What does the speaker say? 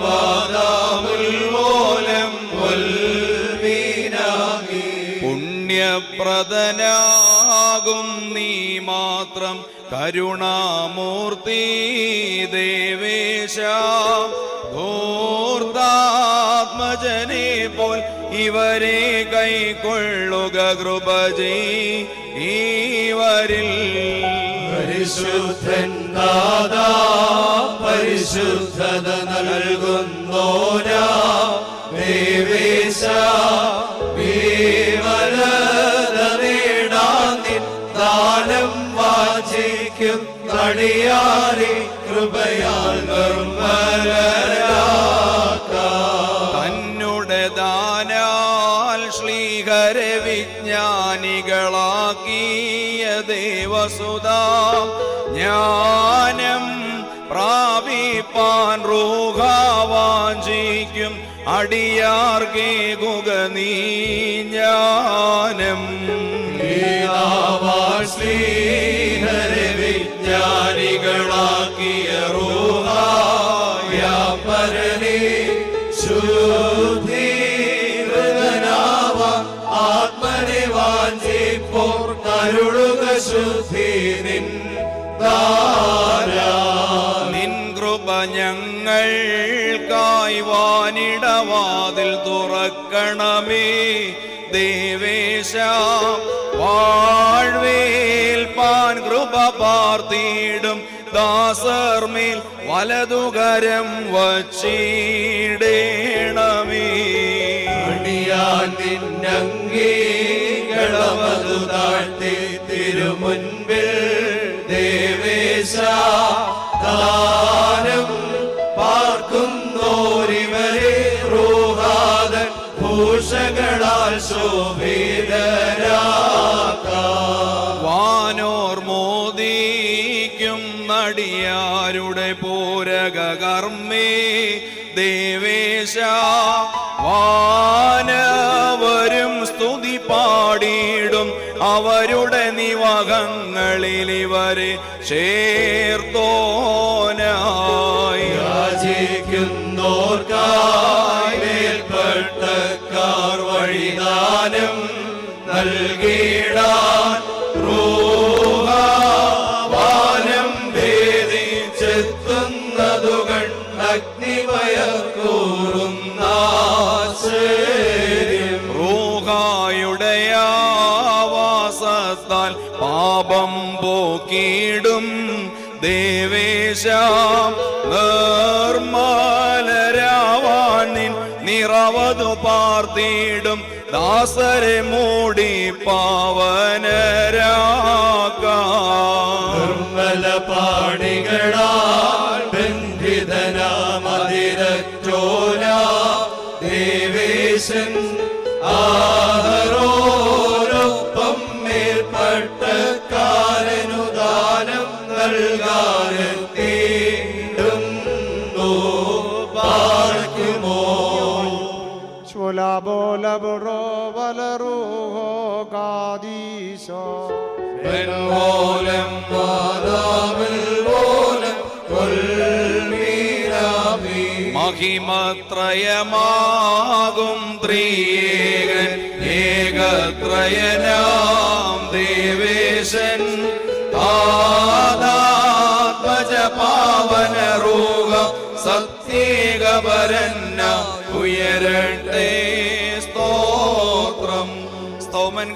വാദാമുൽമോലം വൽമീനാമി പുണ്യപ്രദനാകും നീ മാത്രം കരുണാമൂർത്തി ദേവേശ. ധൂർത്താത്മജനെ പോൽ ഇവരെ കൈക്കൊള്ളുക കൃപജി ഈവരിൽ. പരിശുദ്ധൻ ദാദാ പരിശുദ്ധത നൽകുന്നോരാ. ദേവേശ ദാനം വാചിക്കും തടിയാറി കൃപയാൽ നിർമ്മലരാക്കാം വിജ്ഞാനികളാക്കിയ ദേവസുത ജ്ഞാനം പ്രാപിപ്പാൻ റൂഹാവാഞ്ചിക്കും അടിയാർ ഗുക നീ ജ്ഞാനം. ശ്രീഹരെ വിജ്ഞാനികളാക്കിയ റൂഹായ പരനെ ശുദ്ധീകൃതനാവ കരുളുക ശുദ്ധി നിൻ താരാ നിൻ കൃപ ഞങ്ങൾക്കായി വാനിടവാതിൽ തുറക്കണമേ. ദേവേശ വാഴ്വേൽ പാൻ കൃപ പാർത്തിയിടും. ദാസർമേൽ വലതുകരം വച്ചിടേണമേ. അടിയാൻ നിന്നംഗീകളമതു ദാനം പാർക്കുന്നോരിവരെ റോഹാദൻ ഭൂഷകളാൽ ശോഭിതരാക്കാം. വാനോർ മോദിക്കും നടിയാരുടെ പൂരക കർമ്മേ ദേവേശ വാനവരും സ്തുതി പാടിയിടും അവരുടെ നിവാഹങ്ങളിൽ ഇവരെ ചേർത്തോനായി. യാചിക്കുന്നോർക്കായി മേൽപ്പെട്ടക്കാർ വഴിദാനം നൽകിടാൻ കണ്ണഗ്നിമയക്കൂറുന്ന പാപം പോക്കിടും ദേവേശ നിർമ്മലരാവാനിൻ നിറവതു പാർത്തിയിടും. ദാസരെ മൂടി പാവനരാക. നിർമ്മല പാണികളാൽ ബന്ധിതനാമതിരറ്റോല ദേവേശൻ ആഹരോരൊപ്പം സ്വലാബോലബ്രോവൽ റൂഹോ കാദീശോ ഓലം മാതാവിൽ ഓലം മഹിമത്രയമാകും ത്രിയേകൻ ഏകത്രയനാം ദേവേശൻ. ആദാത്മജ പാവനരൂഹ സത്യേകപരന്ന ഉയരട്ടെ സ്തോത്രം. സ്തോമൻ